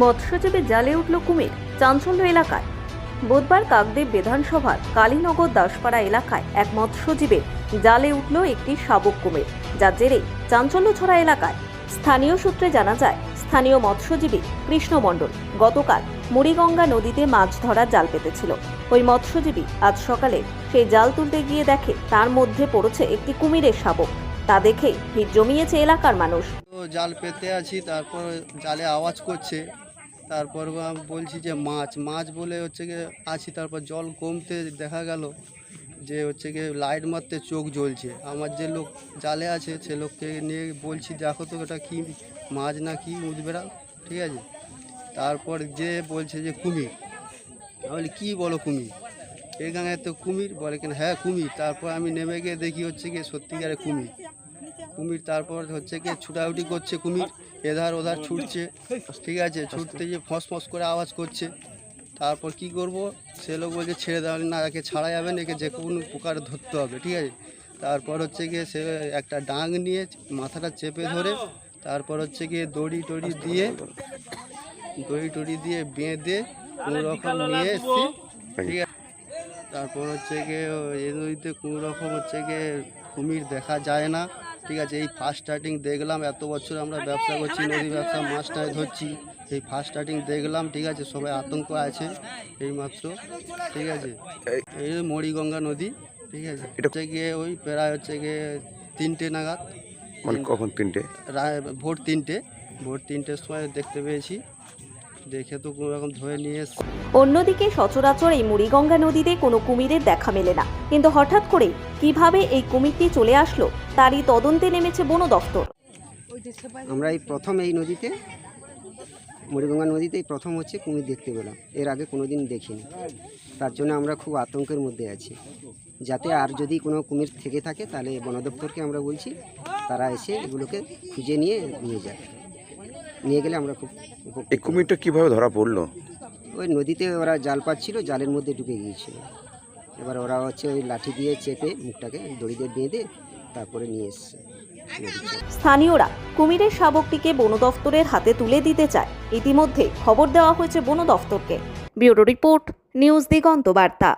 মৎস্যজীবী জালে উঠল কুমির চাঞ্চল্য এলাকায়। বুধবার কাকদ্বীপ বিধানসভার কালীনগর দাসপাড়া এলাকায় এক মৎস্যজীবীর জালে উঠল একটি শাবক কুমির, যার জেরে চাঞ্চল্য ছড়া এলাকায়। স্থানীয় সূত্রে জানা যায়, স্থানীয় মৎস্যজীবী কৃষ্ণ মণ্ডল গতকাল মুড়িগঙ্গা নদীতে মাছ ধরার জাল পেতেছিল। ওই মৎস্যজীবী আজ সকালে সেই জাল তুলতে গিয়ে দেখে তার মধ্যে পড়েছে একটি কুমিরের শাবক। তা দেখে ভিড় জমিয়েছে এলাকার মানুষ। জাল পেতে আছি, তারপর জালে আওয়াজ করছে। তারপর বলছি যে মাছ মাছ বলে হচ্ছে গিয়ে আছি, তারপর জল কমতে দেখা গেল যে হচ্ছে গিয়ে লাইট মারতে চোখ জ্বলছে। আমার যে লোক জালে আছে, সে লোককে নিয়ে বলছি, দেখো তো ওটা কি মাছ না কি মুজবেড়া ঠিক আছে? তারপর যে বলছে যে কুমির। আমি কী বলো কুমির? এখানে তো কুমির, বলে কিনা হ্যাঁ কুমির। তারপর আমি নেমে গিয়ে দেখি হচ্ছে গিয়ে সত্যিকারে কুমির। কুমির, তারপর হচ্ছে কি ছুটাছুটি করছে কুমির, এধার ওধার ছুটছে, ঠিক আছে, ছুটতে যে ফস ফস করে আওয়াজ করছে। তারপর কি করব? সে লোক বলছে, ছেড়ে দেওয়া না, একে ছাড়া যাবে না, একে যে কোনো প্রকার ধরতে হবে, ঠিক আছে? তারপর হচ্ছে গিয়ে সে একটা ডাং নিয়ে মাথাটা চেপে ধরে, তারপর হচ্ছে গিয়ে দড়ি টড়ি দিয়ে, দড়ি টড়ি দিয়ে বেঁধে কোনো রকম নিয়ে এসছি, ঠিক আছে। তারপর হচ্ছে গিয়ে এই নদীতে কোনো রকম হচ্ছে গিয়ে কুমির দেখা যায় না। ঠিক আছে এই ফার্স্ট স্টার্টিং দেখলাম এত বছর আমরা ব্যবসা করছি নদী ব্যবসা মাছ টাছ ধরছি এই ফার্স্ট স্টার্টিং দেখলাম ঠিক আছে সবাই আতঙ্ক আছে এইমাত্র ঠিক আছে। এই মরিগঙ্গা নদী ঠিক আছে হচ্ছে গিয়ে ওই প্রায় হচ্ছে গিয়ে তিনটে নাগাদ মানে কখন তিনটে? ভোর তিনটে ভোর তিনটের সময় দেখতে পেয়েছি। দেখে তো কোনো রকম ধরে নিয়ে এসছি। অন্যদিকে সচরাচর এই মুড়িগঙ্গা নদীতে কোনো কুমিরের দেখা মেলে না। কিন্তু হঠাৎ করে কীভাবে এই কুমিরটি চলে আসলো তারই তদন্তে নেমেছে বন দফতর। আমরা এই প্রথম এই নদীতে মুড়িগঙ্গা নদীতে এই প্রথম হচ্ছে কুমির দেখতে পেলাম। এর আগে কোনো দিন দেখিনি। তার জন্য আমরা খুব আতঙ্কের মধ্যে আছি। যাতে আর যদি কোনো কুমির থেকে থাকে তাহলে বন দপ্তরকে আমরা বলছি তারা এসে এগুলোকে খুঁজে নিয়ে নিয়ে যায় নিয়ে গেলে আমরা খুব এই কুমিরটা কীভাবে ধরা পড়ল? ওই নদীতে ওরা জাল পাচ্ছিল জালের মধ্যে ঢুকে গিয়েছিল। এবার ওরা হচ্ছে ওই লাঠি দিয়ে চেপে মুখটাকে দড়ি দিয়ে বেঁধে তারপরে নিয়ে এসছে। স্থানীয়রা কুমিরের শাবকটিকে বন দফতরের হাতে তুলে দিতে চায়। ইতিমধ্যে খবর দেওয়া হয়েছে বন দফতরকে। ব্যুরো রিপোর্ট নিউজ দিগন্ত বার্তা।